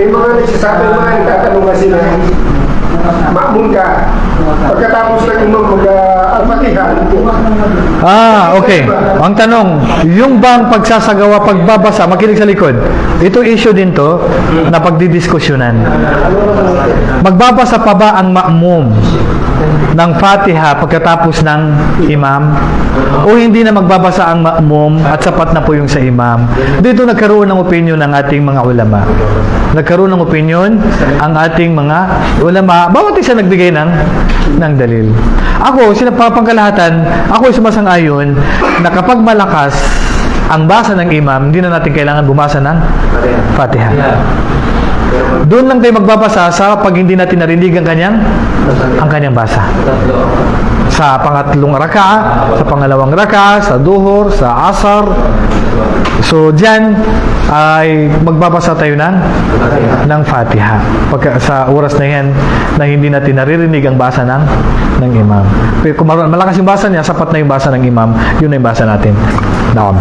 May mga nagsasabi, mga nagtatanong kasi na makmun ka. Pagkatapos ng imam mag-alpatihan, Ah, okay. Ang tanong, yung bang pagsasagawa, pagbabasa, makinig sa likod, ito issue din to na pagdidiskusyonan. Magbabasa pa ba ang ma'mum ng Fatiha pagkatapos ng imam? O hindi na magbabasa ang ma'mum at sapat na po yung sa imam? Dito nagkaroon ng opinion ng ating mga ulama. Nagkaroon ng opinion ang ating mga ulama. Bawat isa nagbigay ng ng dalil. Ako, sinapapangkalahatan, ako ay sumasang-ayon na kapag malakas ang basa ng imam, hindi na natin kailangan bumasa ng Fatiha. Doon lang tayo magbabasa sa pag hindi natin narinig ang kanyang ang kanyang basa. Sa pangatlong raka, sa pangalawang raka, sa duhur, sa asar. So, diyan ay magbabasa tayo ng ng Fatiha. Pagka sa oras na yan na hindi natin naririnig ang basa ng ng imam. Pero kung malakas yung basa niya, sapat na yung basa ng imam, yun na yung basa natin. Naam.